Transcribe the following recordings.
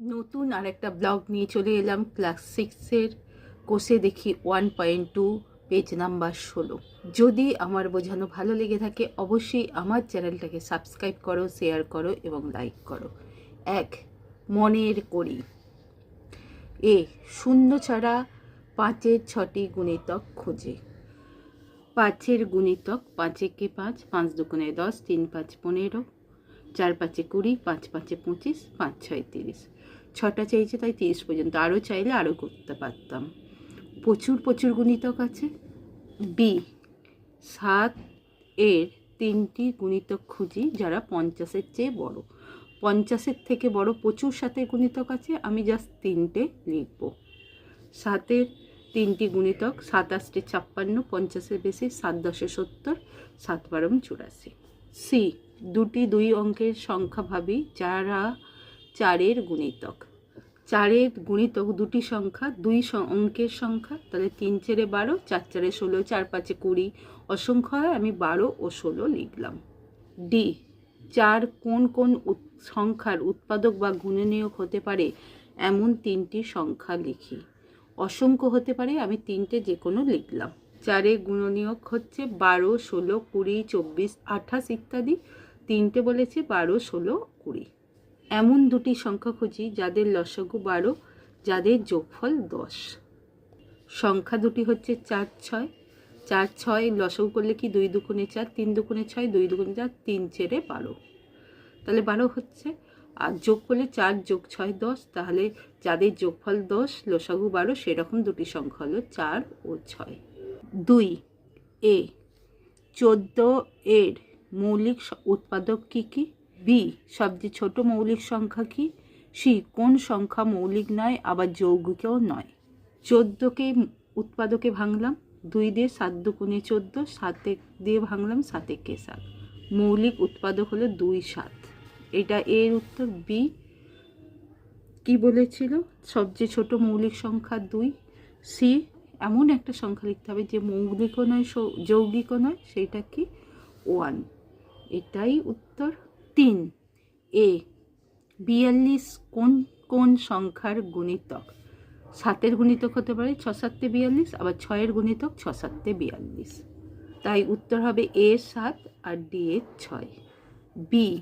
নতুন আর একটা ব্লগ নিয়ে চলে এলাম ক্লাস সিক্সের কোষে দেখি one point two, page number ষোলো। যদি আমার বোঝানো ভালো লেগে থাকে, অবশ্যই আমার চ্যানেলটাকে সাবস্ক্রাইব করো, শেয়ার করো এবং লাইক করো। এক, মনের করি। এ, শূন্য ছাড়া পাঁচের ছটি গুণিতক খুঁজে। পাঁচের গুণিতক পাঁচেকে পাঁচ? পাঁচ দুগুণে দশ, তিন পাঁচ পনেরো, চার পাঁচে কুড়ি, পাঁচ পাঁচে পঁচিশ, পাঁচ ছয় তিরিশ। ছটা চাইছে তাই তিরিশ পর্যন্ত। আরও চাইলে আরও করতে পারতাম। প্রচুর প্রচুর গুণিতক আছে। বি সাত এর তিনটি গুণিতক খুঁজি যারা পঞ্চাশের চেয়ে বড়। পঞ্চাশের থেকে বড় প্রচুর সাথে গুণিতক আছে, আমি জাস্ট তিনটে লিখব। সাতের তিনটি গুণিতক, সাতাশটি ছাপ্পান্ন, পঞ্চাশের বেশি, সাত দশে সত্তর, সাত বারম চুরাশি। সি দুটি দুই অঙ্কের সংখ্যা ভাবি যারা চারের গুণিতক। চারের গুণিতক দুটি সংখ্যা, দুই অঙ্কের সংখ্যা, তাহলে তিন চারে বারো, চার চারে ষোলো, চার পাঁচে কুড়ি। অসংখ্য হয়, আমি বারো ও ষোলো লিখলাম। ডি চার কোন কোন সংখ্যার উৎপাদক বা গুণনীয়ক হতে পারে? এমন তিনটি সংখ্যা লিখি। অসংখ্য হতে পারে, আমি তিনটে যে কোনো লিখলাম। চারে গুণনীয়ক হচ্ছে বারো, ষোলো, কুড়ি, চব্বিশ, আঠাশ ইত্যাদি। তিনটে বলেছে বারো, ষোলো, কুড়ি। এমন দুটি সংখ্যা খুঁজি যাদের লসগু বারো, যাদের যোগফল দশ। সংখ্যা দুটি হচ্ছে চার ছয়। চার ছয় লসগু করলে কি দুই দুগুণে চার, তিন দুগুণে ছয়, দুই দুগুণে চার, তিন চেরে বারো। তাহলে বারো হচ্ছে। আর যোগ করলে চার যোগ ছয় দশ, তাহলে যাদের যোগফল দশ, লসাগু বারো, সেরকম দুটি সংখ্যা হলো চার ও ছয়। দুই এ, চোদ্দ এর মৌলিক উৎপাদক কী কী? বি সবচেয়ে ছোট মৌলিক সংখ্যা কি? সি কোন সংখ্যা মৌলিক নয়, আবার যৌগিকও নয়। চোদ্দোকে উৎপাদকে ভাঙলাম, দুই দিয়ে সাত দুগুণে চোদ্দ, সাতে দিয়ে ভাঙলাম, সাতে কে সাত। মৌলিক উৎপাদক হলো দুই সাত। এটা এর উত্তর বি কি বলেছিল? সবচেয়ে ছোট মৌলিক সংখ্যা দুই। সি এমন একটা সংখ্যা লিখতে হবে যে মৌলিকও নয় যৌগিকও নয় সেইটা কি? ওয়ান এটাই উত্তর। তিন। এ, বিয়াল্লিশ কোন কোন সংখ্যার গুণিতক? সাতের গুণিতক হতে পারে ছ সাতে বিয়াল্লিশ, আবার ছয়ের গুণিতক ছ সাতে বিয়াল্লিশ। তাই উত্তর হবে এ সাত আর ডি এর ছয়। বি,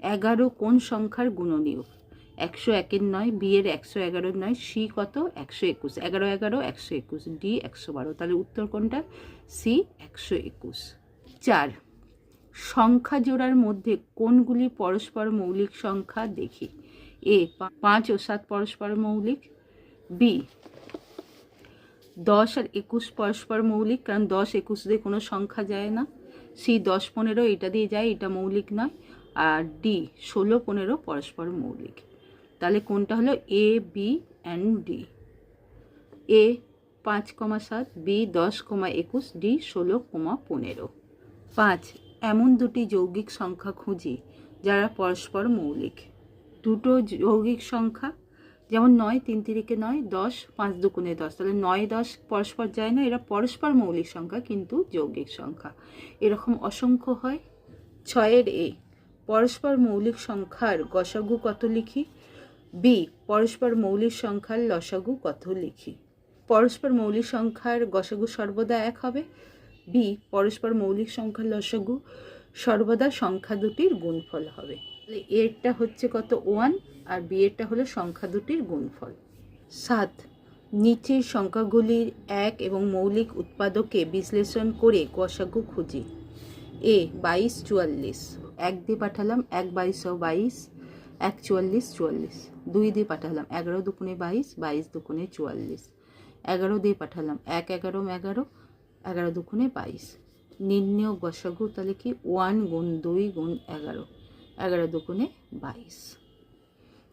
এগারো কোন সংখ্যার গুণনীয়ক? একশো একের নয়, বি এর একশো এগারোর নয়, সি কত? একশো একুশ। এগারো এগারো, একশো একুশ। ডি একশো বারো। তাহলে উত্তর কোনটা? সি একশো একুশ। চার সংখ্যা জোড়ার মধ্যে কোনগুলি পরস্পর মৌলিক সংখ্যা? দেখি। এ পাঁচ ও সাত পরস্পর মৌলিক। বি, দশ আর একুশ পরস্পর মৌলিক, কারণ দশ একুশ দিয়ে কোনো সংখ্যা যায় না। সি, দশ পনেরো এটা দিয়ে যায়, এটা মৌলিক নয়। আর ডি, ষোলো পনেরো পরস্পর মৌলিক। তাহলে কোনটা হলো? A, B and D. A, পাঁচ কমা সাত, বি, দশ কমা একুশ, ডি, ষোলো কমা পনেরো। পাঁচ এমন দুটি যৌগিক সংখ্যা খুঁজি, যারা পরস্পর মৌলিক। দুটো যৌগিক সংখ্যা, যেমন নয় তিন তিরিকে নয়, দশ পাঁচ দুগুণে দশ। তাহলে নয়, দশ পরস্পর যায় না, এরা পরস্পর মৌলিক সংখ্যা, কিন্তু যৌগিক সংখ্যা। এরকম অসংখ্য হয়। ছয়ের এ, পরস্পর মৌলিক সংখ্যার গসাগু কত লিখি? বি, পরস্পর মৌলিক সংখ্যার লসাগু কত লিখি? পরস্পর মৌলিক সংখ্যার গসাগু সর্বদা এক হবে। বি পরস্পর মৌলিক সংখ্যার লসাগু, সর্বদা সংখ্যা দুটির গুণফল হবে। তাহলে এরটা হচ্ছে কত? ওয়ান আর বি এরটা হলো সংখ্যা দুটির গুণফল। সাত, নিচের সংখ্যাগুলির এক এবং মৌলিক উৎপাদকে বিশ্লেষণ করে গসাগু খুঁজি। এ বাইশ, চুয়াল্লিশ। এক দিয়ে পাঠালাম, এক বাইশশো বাইশ। এক, চুয়াল্লিশ চুয়াল্লিশ। দুই দিয়ে পাঠালাম, এগারো দুকুনে বাইশ বাইশ দুকুনে চুয়াল্লিশ। এগারো দিয়ে পাঠালাম, এক, এগারো এগারো। এগারো দুকুনে বাইশ। নির্ণয় গসাগু তাহলে কি? ওয়ান গুণ দুই গুণ এগারো। এগারো দুগুণে বাইশ।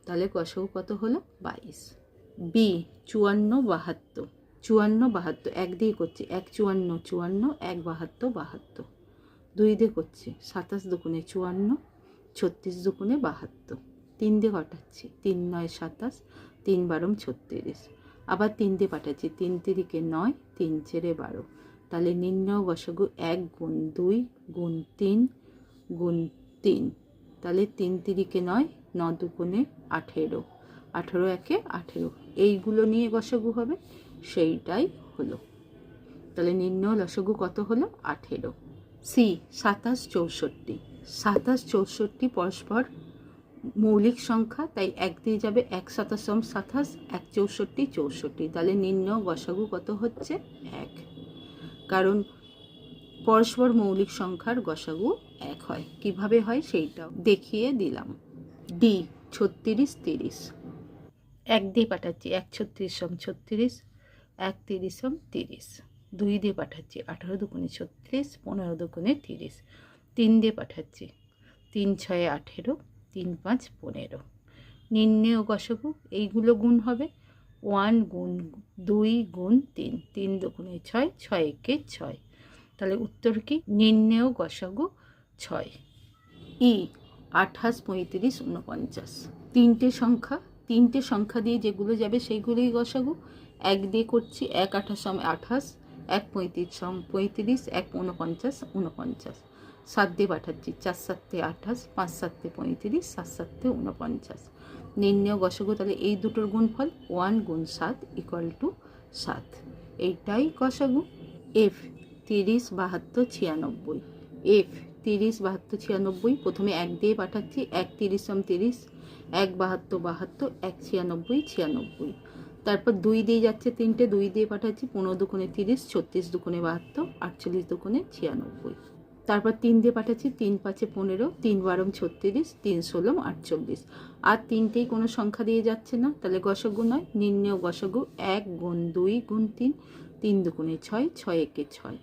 তাহলে গসাগু কত হলো? বাইশ। বি চুয়ান্ন, বাহাত্তর। চুয়ান্ন, বাহাত্তর। এক দিয়ে করছি এক, চুয়ান্ন চুয়ান্ন, এক, বাহাত্তর বাহাত্তর। দুই দিয়ে করছি সাতাশ দুগুণে চুয়ান্ন, ছত্রিশ দুগুণে বাহাত্তর। তিন দিয়ে ঘটাচ্ছি তিন নয় সাতাশ, তিন বারম ছত্রিশ। আবার তিন দিয়ে পাঠাচ্ছি তিন তিরিকে নয়, তিন চেরে বারো। তাহলে নির্ণয় গসাগু এক গুণ দুই গুণ তিন গুণ তিন। তাহলে তিন তিরিকে নয়, ন দুগুণে আঠেরো। আঠেরো একে আঠেরো। এইগুলো নিয়ে গসাগু হবে, সেইটাই হলো। তাহলে নিম্ন লসগু কত হলো? আঠেরো। সি, সাতাশ চৌষট্টি। সাতাশ চৌষট্টি পরস্পর মৌলিক সংখ্যা, তাই এক দিয়ে যাবে এক সাতাশম সাতাশ, এক চৌষট্টি চৌষট্টি। তাহলে নিম্ন গসাগু কত হচ্ছে? এক। কারণ পরস্পর মৌলিক সংখ্যার গসাগু এক হয়। কীভাবে হয় সেইটাও দেখিয়ে দিলাম। ডি ছত্রিশ তিরিশ। এক দিয়ে পাঠাচ্ছি, এক ছত্রিশ ছত্রিশম ছত্রিশ, এক তিরিশম তিরিশ। দুই দিয়ে পাঠাচ্ছি, আঠারো দুগুণে ছত্রিশ, পনেরো দুগুণে তিরিশ। তিন দিয়ে পাঠাচ্ছি, তিন ছয়ে আঠেরো, তিন পাঁচ পনেরো। নির্ণেয় গসগু, এইগুলো গুণ হবে। ওয়ান গুণ দুই গুণ তিন তিন দুগুণে ছয় ছয় একে ছয়। তাহলে উত্তর কি? নির্ণেয় গসগু ছয়। ই, আঠাশ, পঁয়ত্রিশ উনপঞ্চাশ তিনটে সংখ্যা তিনটে সংখ্যা দিয়ে যেগুলো যাবে সেইগুলোই গসাগু। এক দিয়ে করছি, এক আঠাশ আঠাশ, এক পঁয়ত্রিশ পঁয়ত্রিশ, এক উনপঞ্চাশ উনপঞ্চাশ সাত দিয়ে পাঠাচ্ছি, চার সাতে আঠাশ, পাঁচ সাতে পঁয়ত্রিশ, সাত সাতে উনপঞ্চাশ নির্ণয় গসগু তাহলে এই দুটোর গুণফল ওয়ান গুণ সাত ইকুয়াল টু সাত। এইটাই গসাগু এফ তিরিশ বাহাত্তর ছিয়ানব্বই। এফ তিরিশ বাহাত্তর ছিয়ানব্বই, প্রথমে এক দিয়ে পাঠাচ্ছি, এক তিরিশ সম তিরিশ, এক বাহাত্তর বাহাত্তর, এক ছিয়ানব্বই ছিয়ানব্বই। তারপর দুই দিয়ে যাচ্ছে তিনটে, দুই দিয়ে পাঠাচ্ছি, পনেরো দুগুণে তিরিশ, ছত্রিশ দুগুণে বাহাত্তর, আটচল্লিশ দুগুণে ছিয়ানব্বই। তারপর তিন দিয়ে পাঠাচ্ছি, তিন পাঁচে পনেরো, তিন বারম ছত্রিশ, তিন ষোলম আটচল্লিশ। আর তিনটেই কোনো সংখ্যা দিয়ে যাচ্ছে না, তাহলে গসগু নয়, নির্ণয় গসগু এক গুণ দুই গুণ তিন তিন দুগুণে ছয় ছয় একে ছয়।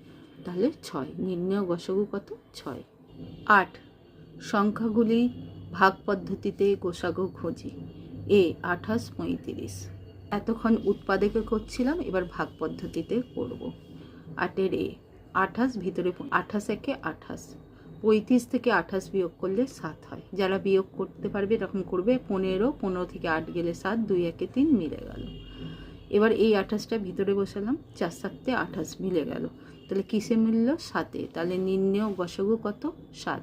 তাহলে ছয়, নির্ণয় গসগু কত? ছয়। আট, সংখ্যাগুলি ভাগ পদ্ধতিতে গোসাগু খুঁজি। এ, আঠাশ পঁয়ত্রিশ। এতক্ষণ উৎপাদকে করছিলাম, এবার ভাগ পদ্ধতিতে করব। আটের এ আঠাশ, ভিতরে আঠাশ একে আঠাশ। পঁয়ত্রিশ থেকে আঠাশ বিয়োগ করলে সাত হয়। যারা বিয়োগ করতে পারবে এরকম করবে, পনেরো পনেরো থেকে আট গেলে সাত, দুই একে তিন মিলে গেল। এবার এই আঠাশটা ভিতরে বসালাম, চার সাতে আঠাশ মিলে গেল। তাহলে কিসে মিলল? সাতে। তাহলে নির্ণয় গসগু কত? সাত।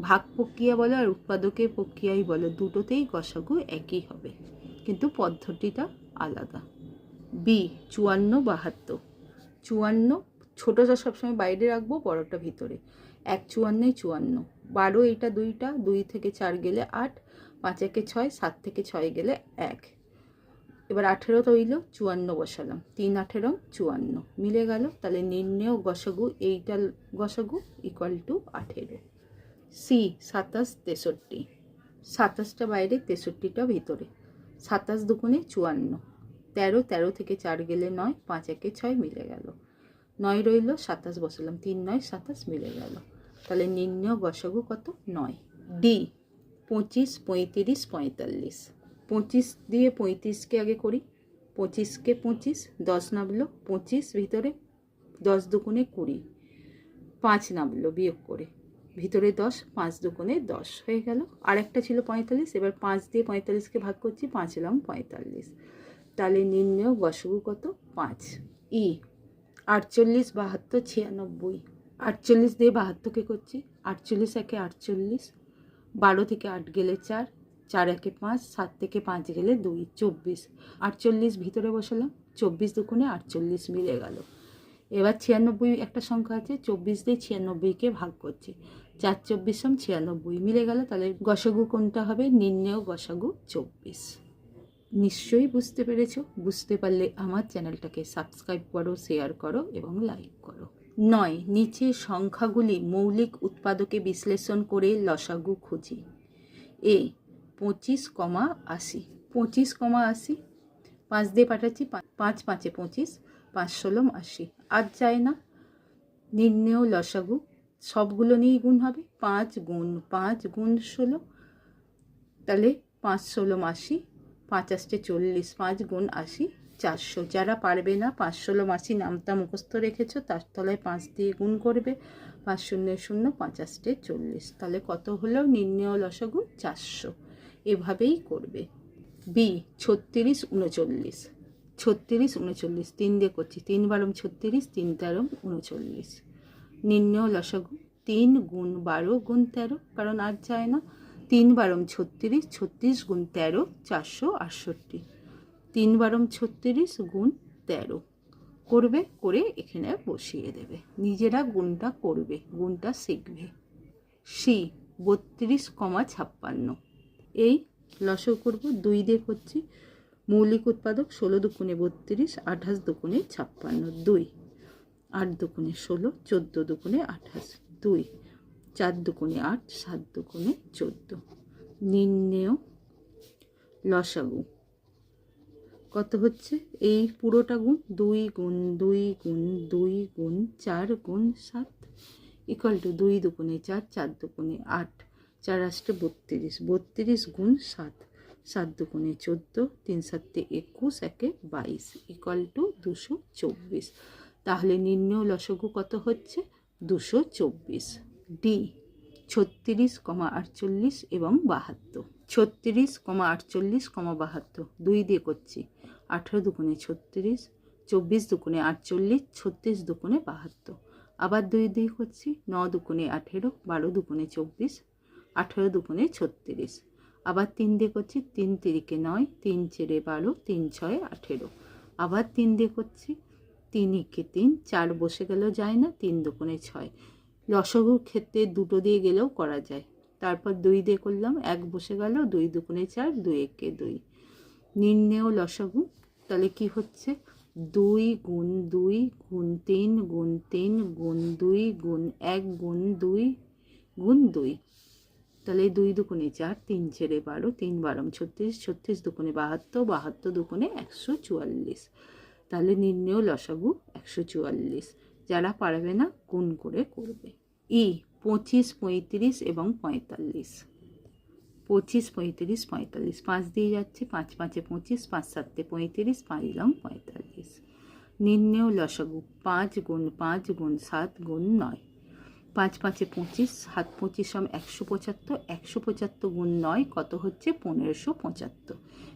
ভাগ প্রক্রিয়া বলো আর উৎপাদকের প্রক্রিয়াই বলো, দুটোতেই গসাগু একই হবে। কিন্তু পদ্ধতিটা আলাদা। বি, চুয়ান্ন, বাহাত্তর। চুয়ান্ন ছোটোটা সবসময় বাইরে রাখব বড়টা ভিতরে। এক চুয়ান্নই চুয়ান্ন। বারো এটা দুইটা, দুই থেকে চার গেলে আট, পাঁচ একে ছয়, সাত থেকে ছয় গেলে এক। এবার আঠেরো রইল চুয়ান্ন বসালাম। তিন, আঠেরো, চুয়ান্ন। মিলে গেল, তাহলে নির্ণেয় গসাগু, এইটা গসাগু ইকুয়াল টু আঠেরো। সি, সাতাশ, তেষট্টি। সাতাশটা বাইরে, তেষট্টিটা ভিতরে। সাতাশ দুগুণে চুয়ান্ন। তেরো তেরো থেকে চার গেলে নয়, পাঁচ একে ছয় মিলে গেল। নয় রইল সাতাশ বসালাম, তিন নয় সাতাশ মিলে গেল। তাহলে নির্ণয় গসাগু কত? নয়। ডি পঁচিশ, পঁয়ত্রিশ, পঁয়তাল্লিশ। পঁচিশ দিয়ে পঁয়ত্রিশকে আগে করি। পঁচিশকে পঁচিশ, দশ নামলো, পঁচিশ ভিতরে দশ দুগুণে কুড়ি। পাঁচ নামলো, বিয়োগ করে। ভিতরে দশ, পাঁচ দুগুণে দশ হয়ে গেল। আরেকটা ছিল পঁয়তাল্লিশ, এবার পাঁচ দিয়ে পঁয়তাল্লিশকে ভাগ করছি, পাঁচ এলাম পঁয়তাল্লিশ। তাহলে নির্ণয় গসগু কত? পাঁচ। ই আটচল্লিশ, বাহাত্তর, ছিয়ানব্বই। আটচল্লিশ দিয়ে বাহাত্তরকে করছি? আটচল্লিশ একে আটচল্লিশ, বারো থেকে আট গেলে চার চার একে পাঁচ, সাত থেকে পাঁচ গেলে দুই, চব্বিশ। আটচল্লিশ ভিতরে বসালাম, চব্বিশ দুগুণে আটচল্লিশ মিলে গেল। এবার ছিয়ানব্বই একটা সংখ্যা আছে, চব্বিশ দিয়ে ছিয়ানব্বইকে ভাগ করছি। চার, চব্বিশ সম ছিয়ানব্বই মিলে গেল, তাহলে গসাগু কোনটা হবে? নির্ণেয় গসাগু চব্বিশ। নিশ্চয়ই বুঝতে পেরেছ। বুঝতে পারলে আমার চ্যানেলটাকে সাবস্ক্রাইব করো শেয়ার করো এবং লাইক করো। নয় নিচে সংখ্যাগুলি মৌলিক উৎপাদকে বিশ্লেষণ করে লসাগু খুঁজি। এ, পঁচিশ কমা আশি। পঁচিশ কমা আশি? পাঁচ দিয়ে পাঠাচ্ছি, পাঁচ, পাঁচে পঁচিশ, পাঁচ ষোলম আশি। আর যায় না। নির্ণেয় লসাগু। সবগুলো নিয়েই গুণ হবে। পাঁচ গুণ পাঁচ গুণ ষোলো। তাহলে পাঁচ ষোলো আশি। পাঁচ আসতে চল্লিশ পাঁচ গুণ আশি চারশো। যারা পারবে না পাঁচ ষোলো আশি নামটা মুখস্থ রেখেছো, তার তলায় পাঁচ দিয়ে গুণ করবে। পাঁচ শূন্য শূন্য পাঁচ আসতে চল্লিশ। তাহলে কত হলো? নির্ণয় লসাগু চারশো। এভাবেই করবে। বি, ছত্রিশ উনচল্লিশ। ছত্রিশ উনচল্লিশ, তিন দিয়ে করছি, তিন বারম ছত্রিশ, তিন তেরো উনচল্লিশ। নির্ণয় লসাগু তিন গুণ বারো গুণ তেরো, কারণ আর যায় না। তিন বারম ছত্রিশ ছত্রিশ গুণ তেরো, চারশো আটষট্টি। তিন বারম ছত্রিশ গুণ তেরো। করবে, করে এখানে বসিয়ে দেবে। নিজেরা গুণটা করবে, গুণটা শিখবে। সি, বত্রিশ কমা ছাপ্পান্ন। এই লসও করব, দুই দিয়ে করছি। মৌলিক উৎপাদক ষোলো দুকুণে বত্রিশ, আঠাশ দুকুণে ছাপ্পান্ন, দুই। আট দুকুণে ষোলো, চোদ্দ দুকুণে আঠাশ, দুই। চার দুকুণে আট সাত দুকুণে চোদ্দ। নির্ণেয় লসাগু। কত হচ্ছে? এই পুরোটা গুণ দুই গুণ দুই গুণ দুই গুণ চার গুণ সাত ইকুয়াল টু দুই দুগুণে চার চার দুগুণে আট। চার আসতে বত্রিশ। বত্রিশ গুণ সাত সাত দুগুণে চোদ্দ, তিন সাতে একুশ, একে বাইশ ইকুয়াল টু দুশো চব্বিশ। তাহলে নিম্ন লসগু কত হচ্ছে? দুশো চব্বিশ। ডি, ছত্রিশ কমা আটচল্লিশ এবং বাহাত্তর। ছত্রিশ কমা আটচল্লিশ কমা বাহাত্তর, দুই দিয়ে করছি। আঠেরো দুগুণে ছত্রিশ, চব্বিশ দুগুণে আটচল্লিশ, ছত্রিশ দুগুণে বাহাত্তর। আবার দুই দিয়ে করছি, ন দুগুণে আঠেরো, বারো দুগুণে চব্বিশ, আঠেরো দুগুণে ছত্রিশ। আবার তিন দিয়ে করছি, তিন তিরিকে নয়, তিন চেরে বারো, তিন ছয়, আঠেরো। আবার তিন দিয়ে করছি, তিন একে তিন, চার বসে গেল যায় না, তিন দুগুণে ছয়। লসগুর ক্ষেত্রে দুটো দিয়ে গেলেও করা যায়। তারপর দুই দিয়ে করলাম, এক বসে গেল, দুই দুগুণে চার, দুই একে দুই। নির্ণেয় লসাগু তাহলে কি হচ্ছে? দুই গুণ দুই গুণ তিন গুণ তিন গুণ দুই গুণ এক গুণ দুই গুণ দুই। তাহলে দুই দুগুণে চার, তিন ছেড়ে বারো, তিন বারম ছত্রিশ ছত্রিশ দুগুণে বাহাত্তর বাহাত্তর দুগুণে একশো চুয়াল্লিশ। তাহলে নির্ণেয় লসাগু একশো চুয়াল্লিশ। যারা পারবে না, গুণ করে করবে। ই, পঁচিশ, পঁয়ত্রিশ এবং পঁয়তাল্লিশ। পঁচিশ, পঁয়ত্রিশ, পঁয়তাল্লিশ। পাঁচ দিয়ে যাচ্ছে, পাঁচ পাঁচে পঁচিশ, পাঁচ সাতে পঁয়ত্রিশ, পাঁচ রং পঁয়তাল্লিশ। নির্ণেয় লসাগু, পাঁচ গুণ পাঁচ গুণ সাত গুণ নয়। পাঁচ পাঁচে পঁচিশ, সাত পঁচিশ সম একশো পঁচাত্তর একশো পঁচাত্তর গুণ নয়, কত হচ্ছে? পনেরোশো পঁচাত্তর।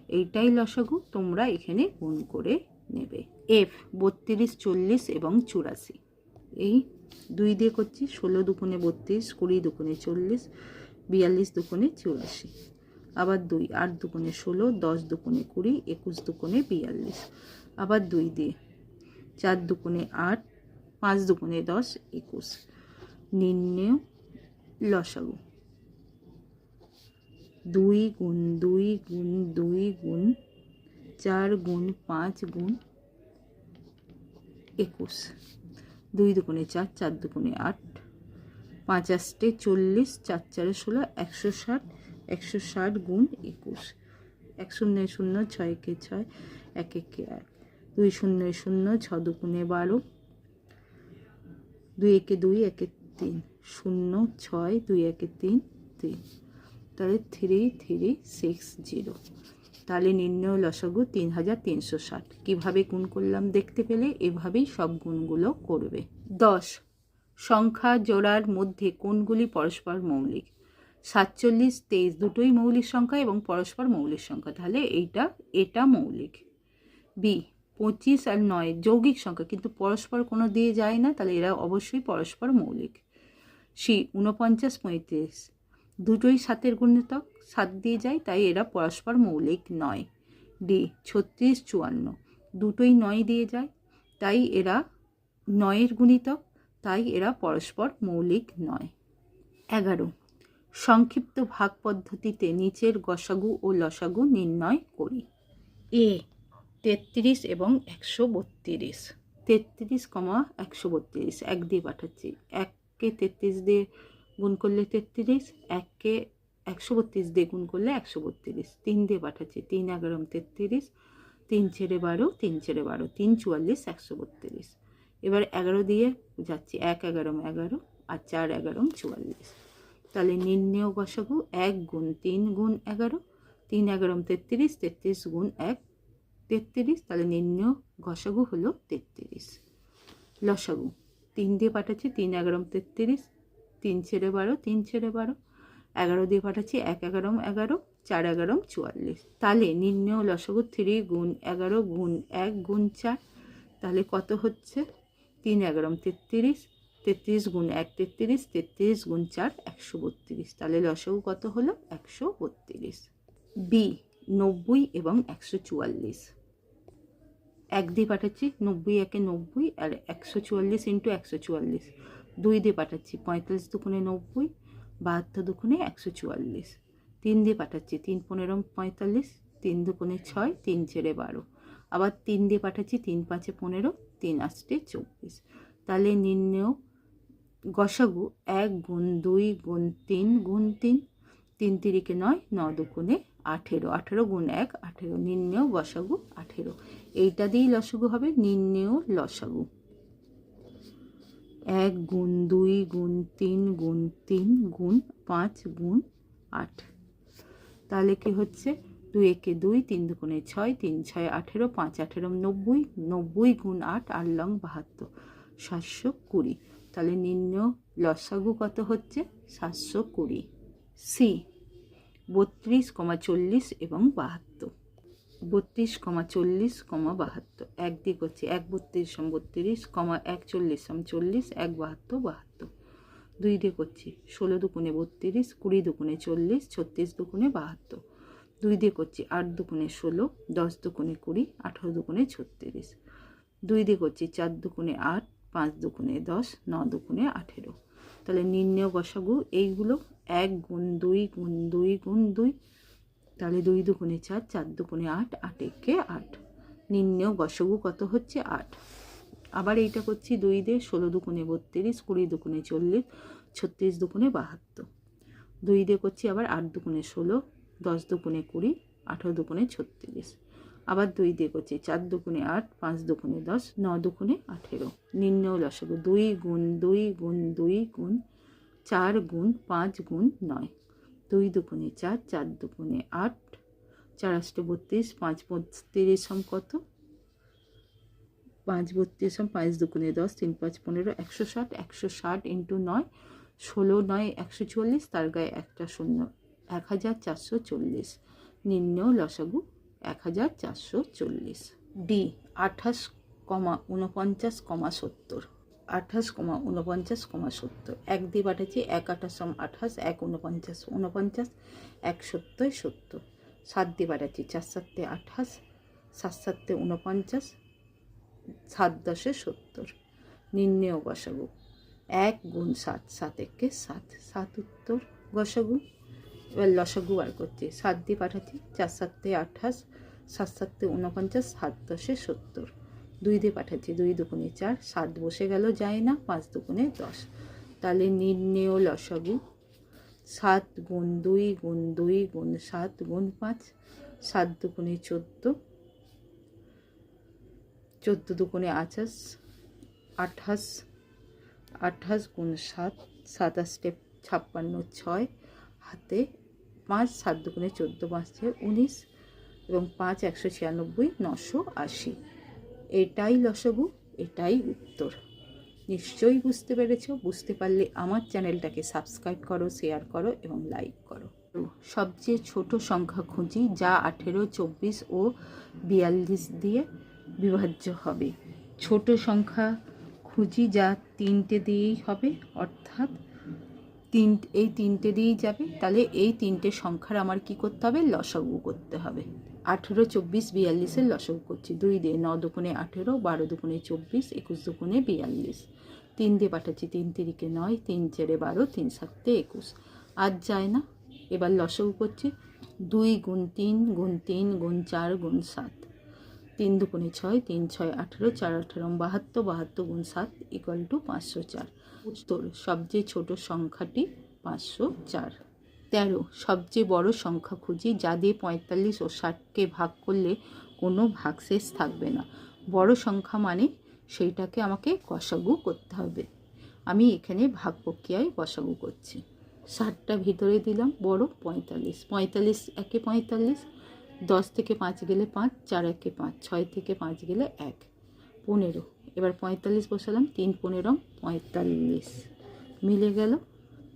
এইটাই লসাগু, তোমরা এখানে গুণ করে নেবে। এফ বত্রিশ, চল্লিশ এবং চুরাশি। এই দুই দিয়ে করছি, ষোলো দুগুণে বত্রিশ, কুড়ি দুগুণে চল্লিশ, বিয়াল্লিশ দুগুণে চুরাশি। আবার দুই, আট দুগুণে ষোলো, দশ দুগুণে কুড়ি, একুশ দুগুণে বিয়াল্লিশ। আবার দুই দিয়ে চার দুগুণে আট, পাঁচ দুগুণে দশ, একুশ। নির্ণেয় লসাগু। দুই গুণ দুই গুণ দুই গুণ চার গুণ পাঁচ গুণ একুশ। দুই দুগুণে চার চার দুগুণে আট। পাঁচ আষ্টে চল্লিশ, চার চারে ষোলো, একশো ষাট একশো ষাট গুণ একুশ। এক শূন্য শূন্য, ছয় কে ছয়, এক একে এক। দুই শূন্য শূন্য, ছ দুগুণে বারো। দুই একে দুই, একে তিন। শূন্য, ছয়, দুই একে তিন তিন। তাহলে থ্রি থ্রি সিক্স জিরো তাহলে নির্ণয় লসাগু তিন হাজার তিনশো ষাট। কীভাবে গুণ করলাম দেখতে পেলে? এভাবেই সব গুণগুলো করবে। দশ। সংখ্যা জোড়ার মধ্যে কোনগুলি পরস্পর মৌলিক? সাতচল্লিশ, তেইশ দুটোই মৌলিক সংখ্যা এবং পরস্পর মৌলিক সংখ্যা। তাহলে এইটা, এটা মৌলিক। বি, পঁচিশ আর নয় যৌগিক সংখ্যা। কিন্তু পরস্পর কোনো দিয়ে যায় না, তাহলে এরা অবশ্যই পরস্পর মৌলিক। সি, ঊনপঞ্চাশ, পঁয়ত্রিশ। দুটোই সাতের গুণিতক, সাত দিয়ে যায়, তাই এরা পরস্পর মৌলিক নয়। ডি, ছত্রিশ চুয়ান্ন। দুটোই নয় দিয়ে যায়, তাই এরা নয়ের গুণিতক, তাই এরা পরস্পর মৌলিক নয়। এগারো, সংক্ষিপ্ত ভাগ পদ্ধতিতে নিচের গসাগু ও লসাগু নির্ণয় করি। এ, তেত্রিশ এবং একশো বত্রিশ। তেত্রিশ কমা একশো বত্রিশ, এক দিয়ে পাঠাচ্ছি। এককে তেত্রিশ দিয়ে গুণ করলে তেত্রিশ এককে একশো বত্রিশ দিয়ে গুণ করলে একশো বত্রিশ। তিন দিয়ে পাঠাচ্ছি, তিন এগারো তেত্রিশ। তিন ছেড়ে বারো, তিন ছেড়ে বারো, তিন চুয়াল্লিশ, একশো বত্রিশ। এবার এগারো দিয়ে যাচ্ছি, এক এগারো এগারো আর চার এগারো চুয়াল্লিশ। তাহলে নির্ণেয় গসাগু এক গুণ তিন গুণ এগারো, তিন এগারো তেত্রিশ তেত্রিশ গুণ এক, তেত্রিশ। তাহলে নির্ণেয় ঘষাগু হলো তেত্রিশ। লসাগু, তিন দিয়ে পাঠাচ্ছি, তিন এগারো তেত্রিশ। তিন ছেড়ে বারো, তিন ছেড়ে বারো। এগারো দিয়ে পাঠাচ্ছি, এক এগারো এগারো, চার এগারো চুয়াল্লিশ। তাহলে নির্ণেয় লসাগু থ্রি গুণ এগারো গুণ এক গুণ চার, তাহলে কত হচ্ছে? তিন এগারো তেত্রিশ তেত্রিশ গুণ এক তেত্রিশ তেত্রিশ গুণ চার একশো বত্রিশ। তাহলে লসগু কত হলো? একশো বত্রিশ। বি, নব্বই এবং একশো চুয়াল্লিশ। এক দিয়ে পাঠাচ্ছি, নব্বই একে নব্বই আর একশো চুয়াল্লিশ ইন্টু একশো চুয়াল্লিশ। দুই দিয়ে পাঠাচ্ছি, পঁয়তাল্লিশ দুগুণে নব্বই, বাহাত্তর দুগুণে একশো চুয়াল্লিশ। তিন দিয়ে পাঠাচ্ছি, তিন পনেরো পঁয়তাল্লিশ, তিন দুগুণে ছয়, তিন ছেড়ে বারো। আবার তিন দিয়ে পাঠাচ্ছি, তিন পাঁচে পনেরো, তিন আষ্টে চব্বিশ। তাহলে নির্ণেয় গসাগু এক গুণ দুই গুণ তিন গুণ তিন তিন তিরিকে নয়, ন দুগুণে আঠেরো। আঠেরো গুণ এক, আঠেরো। নির্ণেয় গসাগু আঠেরো। এইটা দিয়েই লসাগু হবে, নির্ণেয় লসাগু। এক গুণ দুই গুণ তিন গুণ তিন গুণ পাঁচ গুণ আট। তাহলে কি হচ্ছে? দুই একে দুই, তিন দুগুণে ছয়, তিন ছয় আঠেরো, পাঁচ আঠেরো নব্বই নব্বই গুণ আট, আর লং বাহাত্তর, সাতশো কুড়ি। তাহলে নিম্ন লসাগু কত হচ্ছে? সাতশো কুড়ি। সি, বত্রিশ কমা চল্লিশ এবং বাহাত্তর। বত্রিশ কমা চল্লিশ কমা বাহাত্তর। এক দিক হচ্ছে এক বত্রিশ সম বত্রিশ কমা এক চল্লিশ সম চল্লিশ, এক বাহাত্তর বাহাত্তর। দুই দিক হচ্ছে ষোলো দুগুণে বত্রিশ, কুড়ি দুগুণে চল্লিশ, ছত্রিশ দুগুণে বাহাত্তর। দুই দিয়ে করছি আট দুগুণে ষোলো, দশ দুগুণে কুড়ি, আঠেরো দুগুণে ছত্রিশ। দুই দিয়ে করছি চার দুগুণে আট, পাঁচ দুগুণে দশ, ন দুগুণে আঠেরো। তাহলে নির্ণয় গসাগু এইগুলো এক গুণ দুই গুণ দুই গুণ দুই তাহলে দুই দুগুণে চার চার দুগুণে আট আট একে আট? নির্ণয় গসাগু কত হচ্ছে আট? আবার এইটা করছি দুই দিয়ে ষোলো দুগুণে বত্রিশ, কুড়ি দুগুণে চল্লিশ, ছত্রিশ দুগুণে বাহাত্তর। দুই দিয়ে করছি আবার আট দুগুণে ষোলো, দশ দুগুণে কুড়ি, আঠেরো দুগুণে ছত্রিশ। আবার দুই দিয়ে করছি চার দুগুণে আট, পাঁচ দুগুণে দশ, ন দুগুণে আঠেরো। নির্ণয় লসাগু দুই গুণ দুই গুণ দুই গুণ, চার গুণ, পাঁচ গুণ, নয়। দুই দুগুণে চার চার দুগুণে আট, চার আষ্টে বত্রিশ, পাঁচ বত্রিশ সম কত? পাঁচ বত্রিশ সম পাঁচ দুগুণে দশ, তিন পাঁচ পনেরো, একশো ষাট একশো ষাট ইন্টু নয়, ষোলো নয়, একশো চল্লিশ, তার গায়ে একটা শূন্য, এক হাজার চারশো চল্লিশ, নিম্ন লসাগু এক হাজার চারশো চল্লিশ, ডি আঠাশ কমা উনপঞ্চাশ কমা সত্তর। আঠাশ কমা উনপঞ্চাশ কমা সত্তর। এক দিয়ে পাঠাচ্ছি, এক আঠাশ সম আঠাশ, এক উনপঞ্চাশ উনপঞ্চাশ এক সত্তর সত্তর। সাত দিয়ে পাঠাচ্ছি, চার সাতে আঠাশ, সাত সাতে উনপঞ্চাশ সাত দশে সত্তর। নির্ণেয় গসাগু, এক গুণ সাত সাত একে সাত। সাত উত্তর গসাগু, এবার লসাগু বার করছি। সাত দিয়ে পাঠাচ্ছি, চার সাতে আঠাশ, সাত সাতে উনপঞ্চাশ সাত দশে সত্তর। দুই দিয়ে পাঠাচ্ছি, দুই দুগুণে চার, সাত বসে গেল যায় না, পাঁচ দুগুণে দশ। তাহলে নির্ণেয় লসাগু, সাত গুণ দুই গুণ দুই গুণ সাত গুণ পাঁচ, সাত দুগুণে চোদ্দ চোদ্দ দুগুণে আঠাশ আঠাশ আঠাশ গুণ সাত সাতাশটে ছাপ্পান্ন ছয়, হাতে পাঁচ, সাত দুগুণে চোদ্দ পাঁচে উনিশ, এবং পাঁচ একশো ছিয়ানব্বই, নশো আশি। এটাই লসগু এটাই উত্তর। নিশ্চয়ই বুঝতে পেরেছ, বুঝতে পারলে আমার চ্যানেলটাকে সাবস্ক্রাইব করো, শেয়ার করো এবং লাইক করো। সবচেয়ে ছোট সংখ্যা খুঁজি যা আঠেরো, চব্বিশ ও বিয়াল্লিশ দিয়ে বিভাজ্য হবে। ছোট সংখ্যা খুঁজি যা তিনটে দিয়েই হবে, অর্থাৎ তিন, এই তিনটে দিয়েই যাবে। তাহলে এই তিনটে সংখ্যার আমার কি করতে হবে? লসাগু করতে হবে। আঠেরো, চব্বিশ, বিয়াল্লিশের লসাগু করছি। দুই দিয়ে ন দুগুণে আঠেরো, বারো দুগুণে চব্বিশ, একুশ দুগুণে বিয়াল্লিশ। তিন দিয়ে পাঠাচ্ছি তিন তিরিকে নয়, তিন চেড়ে বারো, তিন সাতে একুশ। আজ যায় না। এবার লসাগু করছি। দুই গুণ তিন গুণ তিন, গুণ চার, গুণ সাত। তিন দুগুণে ছয়, তিন ছয় আঠেরো, চার আঠেরো, বাহাত্তর বাহাত্তর গুণ সাত ইকুয়াল টু পাঁচশো চার। উত্তর, সবচেয়ে ছোট সংখ্যাটি পাঁচশো চার। তেরো। সবচেয়ে বড় সংখ্যা খুঁজি যা দিয়ে পঁয়তাল্লিশ ও ষাটকে ভাগ করলে কোনো ভাগশেষ থাকবে না। বড় সংখ্যা মানে সেইটাকে আমাকে কষাগু করতে হবে। আমি এখানে ভাগ প্রক্রিয়ায় কষাগু করছি। ষাটটা ভিতরে দিলাম, বড় পঁয়তাল্লিশ। পঁয়তাল্লিশ একে পঁয়তাল্লিশ, দশ থেকে পাঁচ গেলে পাঁচ, চার একে পাঁচ, ছয় থেকে পাঁচ গেলে এক। পনেরো। এবার পঁয়তাল্লিশ বসালাম, তিন পনেরো, পঁয়তাল্লিশ। মিলে গেল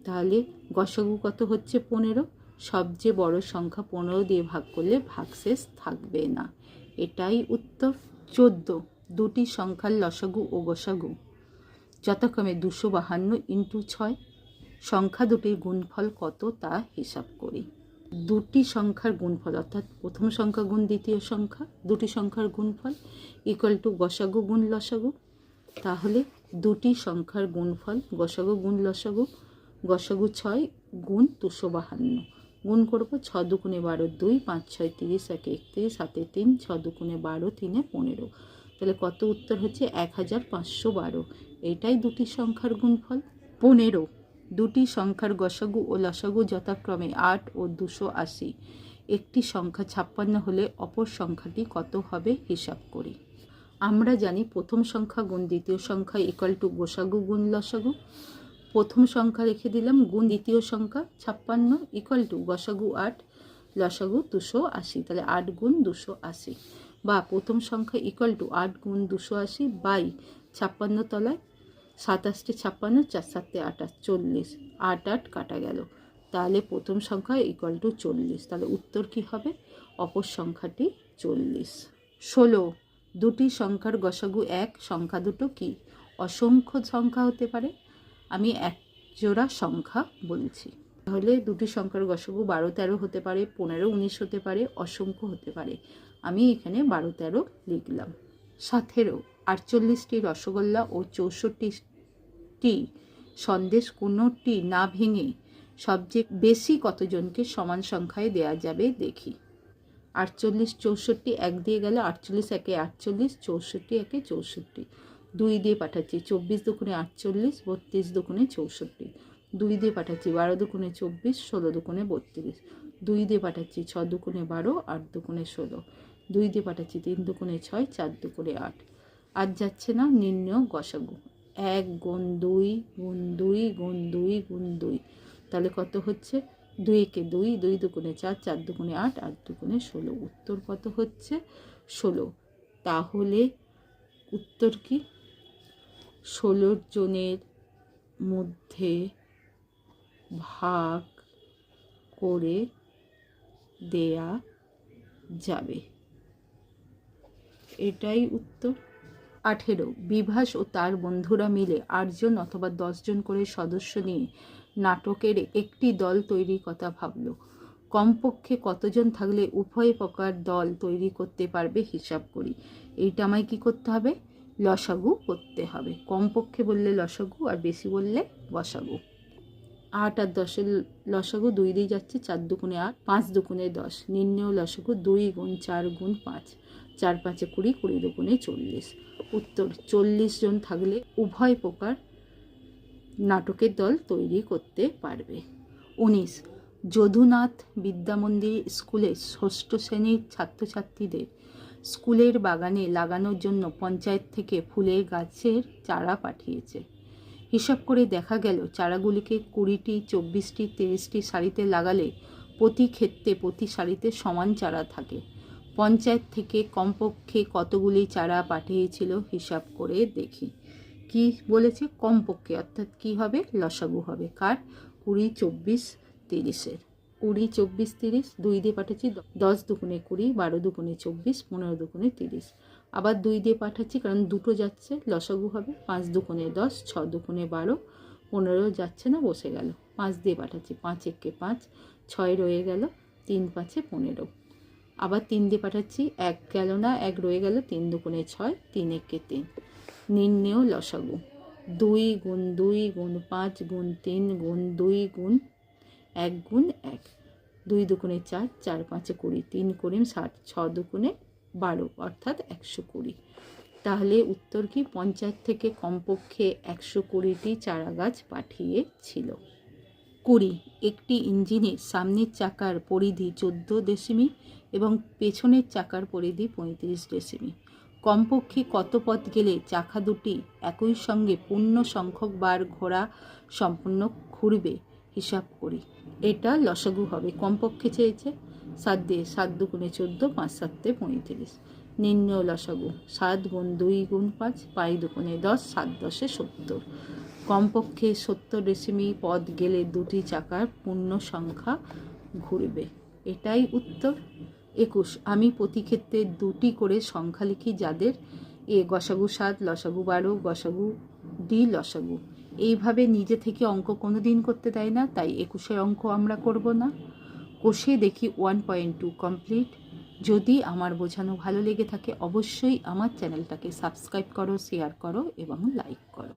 তাহলে গসাগু কত হচ্ছে পনেরো। সবচেয়ে বড় সংখ্যা পনেরো দিয়ে ভাগ করলে ভাগশেষ থাকবে না। এটাই উত্তর চোদ্দ। দুটি সংখ্যার লসাগু ও গসাগু। যথাক্রমে দুশো বাহান্ন ইন্টু ছয়। সংখ্যা দুটির গুণফল কত তা হিসাব করি। দুটি সংখ্যার গুণফল, অর্থাৎ প্রথম সংখ্যা গুণ দ্বিতীয় সংখ্যা, দুটি সংখ্যার গুণফল ইকুয়াল টু গসাগু গুণ লসাগু। তাহলে দুটি সংখ্যার গুণফল, গসাগু গুণ লসাগু গসাগু ছয় গুণ দুশো বাহান্ন গুণ করব ছ দুগুণে বারো দুই, পাঁচ ছয় তিরিশ, একে একত্রিশ, সাতে তিন ছ দুগুণে বারো তিনে পনেরো। তাহলে কত উত্তর হচ্ছে? এক হাজার পাঁচশো বারো। এটাই দুটি সংখ্যার গুণফল। পনেরো। দুটি সংখ্যার গসাগু ও লসাগু যথাক্রমে আট ও দুশো আশি। একটি সংখ্যা ছাপ্পান্ন হলে অপর সংখ্যাটি কত হবে? হিসাব করি। আমরা জানি প্রথম সংখ্যা গুণ দ্বিতীয় সংখ্যা ইকাল টু গোসাগু গুণ লসাগু। প্রথম সংখ্যা রেখে দিলাম, গুণ দ্বিতীয় সংখ্যা, ছাপ্পান্ন ইকাল টু গসাগু আট, লসাগু দুশো আশি। তাহলে আট গুণ দুশো আশি। বা প্রথম সংখ্যা ইকাল টু আট গুণ দুশো আশি বাই ছাপ্পান্ন তলায়, সাতাশটি ছাপ্পান্ন, চার সাতে আটাশ, চল্লিশ। আট আট কাটা গেল। তাহলে প্রথম সংখ্যা ইকাল টু চল্লিশ। তাহলে উত্তর কি হবে? অপর সংখ্যাটি চল্লিশ। ষোলো, দুটি সংখ্যার গসাগু এক, সংখ্যা দুটো কি? অসংখ্য সংখ্যা হতে পারে। আমি এক জোড়া সংখ্যা বলছি। তাহলে দুটি সংখ্যার গসাগু বারো, তেরো হতে পারে, পনেরো, উনিশ হতে পারে, অসংখ্য হতে পারে। আমি এখানে বারো, তেরো লিখলাম। সতেরো, আটচল্লিশটি রসগোল্লা ও চৌষট্টিটি সন্দেশ কোনোটি না ভেঙে সবচেয়ে বেশি কতজনকে সমান সংখ্যায় দেয়া যাবে দেখি। আটচল্লিশ, চৌষট্টি এক দিয়ে গেলে আটচল্লিশ একে আটচল্লিশ, চৌষট্টি একে চৌষট্টি। দুই দিয়ে পাঠাচ্ছি, চব্বিশ দুগুণে আটচল্লিশ, বত্রিশ দুগুণে চৌষট্টি। দুই দিয়ে পাঠাচ্ছি বারো দুগুণে চব্বিশ, ষোলো দুগুণে বত্রিশ। দুই দিয়ে পাঠাচ্ছি ছ দুগুণে বারো, আট দুগুণে ষোলো। দুই দিয়ে পাঠাচ্ছি তিন দুগুণে ছয়, চার দুগুণে আট। আর যাচ্ছে না নির্ণয় গসাগু। এক গুণ দুই গুণ দুই গুণ দুই গুণ দুই। তাহলে কত হচ্ছে? দুই একে দুই দুই দুগুণে চার চার দুগুণে আট আট দুগুণে ষোলো। উত্তর কত হচ্ছে? ষোলো। তাহলে উত্তর কি? ষোলো জনের মধ্যে ভাগ করে দেয়া যাবে। এটাই উত্তর। আঠেরো, বিভাস ও তার বন্ধুরা মিলে আটজন অথবা দশজন করে সদস্য নিয়ে নাটকের একটি দল তৈরি কথা ভাবল। কমপক্ষে কতজন থাকলে উভয় প্রকার দল তৈরি করতে পারবে হিসাব করি। এইটা আমায় কি করতে হবে? লসাগু করতে হবে। কমপক্ষে বললে লসাগু আর বেশি বললে বসাগু। আট আর দশের লসাগু দুই দিয়ে যাচ্ছে, চার দুগুণে আট, পাঁচ দুগুণে দশ। নির্ণয় লসাগু দুই গুণ চার গুণ পাঁচ। চার পাঁচে কুড়ি কুড়ি দুগুণে চল্লিশ। উত্তর, চল্লিশ জন থাকলে উভয় প্রকার নাটকের দল তৈরি করতে পারবে। উনিশ, যদুনাথ বিদ্যামন্দির স্কুলে ষষ্ঠ শ্রেণির ছাত্রছাত্রীদের স্কুলের বাগানে লাগানোর জন্য পঞ্চায়েত থেকে ফুলের গাছের চারা পাঠিয়েছে। হিসাব করে দেখা গেল, চারাগুলিকে কুড়িটি, চব্বিশটি, তিরিশটি সারিতে লাগালে প্রতি ক্ষেত্রে প্রতি সারিতে সমান চারা থাকে। পঞ্চায়েত থেকে কমপক্ষে কতগুলি চারা পাঠিয়েছিল হিসাব করে দেখি। কি বলেছে? কমপক্ষে, অর্থাৎ কি হবে? লসাগু হবে। কার? কুড়ি, চব্বিশ, তিরিশের। কুড়ি, চব্বিশ, তিরিশ, দুই দিয়ে পাঠাচ্ছি দশ দুগুণে কুড়ি, বারো দুগুণে চব্বিশ, পনেরো দুগুণে তিরিশ। আবার দুই দিয়ে পাঠাচ্ছি কারণ দুটো যাচ্ছে, লসাগু হবে। পাঁচ দুগুণে দশ, ছ দুগুণে বারো, পনেরো যাচ্ছে না, বসে গেল। পাঁচ দিয়ে পাঠাচ্ছি পাঁচ, একে পাঁচ, ছয় রয়ে গেল, তিন পাঁচে পনেরো। আবার তিন দিয়ে পাঠাচ্ছি এক গেল না, এক রয়ে গেল, তিন দুগুণে ছয়, তিন একে তিন। নির্ণেয় লসাগু। দুই গুণ দুই গুণ পাঁচ গুণ তিন গুণ দুই গুণ এক গুণ এক। দুই দুগুণে চার চার পাঁচে কুড়ি, তিন কুড়ি ষাট ছ দুগুণে বারো, অর্থাৎ একশো কুড়ি। তাহলে উত্তর কি? পঞ্চায়েত থেকে কমপক্ষে একশো কুড়িটি চারা গাছ পাঠিয়েছিল। কুড়ি, একটি ইঞ্জিনের সামনের চাকার পরিধি চোদ্দ দশমিক এবং পেছনের চাকার পরিধি পঁয়ত্রিশ দশমিক। কমপক্ষে কত পথ গেলে চাকা দুটি একই সঙ্গে পূর্ণ সংখ্যক বার ঘোরা সম্পূর্ণ ঘুরবে? হিসাব করি। এটা লসাগু হবে। কমপক্ষে চেয়েছে সাত দিয়ে সাত দুগুণে চোদ্দ, পাঁচ সাতে পঁয়ত্রিশ। নিম্ন লসাগু, সাত গুণ দুই গুণ পাঁচ, পাই দুগুণে দশ, সাত দশে সত্তর। কমপক্ষে সত্তর রেসিমি পদ গেলে দুটি চাকার পূর্ণ সংখ্যা ঘুরবে। এটাই উত্তর। একুশ, আমি প্রতি ক্ষেত্রে দুটি করে সংখ্যা লিখি যাদের এ গসাগু সাত, লসাগু বারো, গসাগু ডি, লসাগু। এইভাবে নিজে থেকে অঙ্ক কোনো দিন করতে দেয় না, তাই একুশে অঙ্ক আমরা করব না। কষে দেখি ওয়ান পয়েন্ট টু কমপ্লিট। যদি আমার বোঝানো ভালো লেগে থাকে, অবশ্যই আমার চ্যানেলটাকে সাবস্ক্রাইব করো, শেয়ার করো এবং লাইক করো।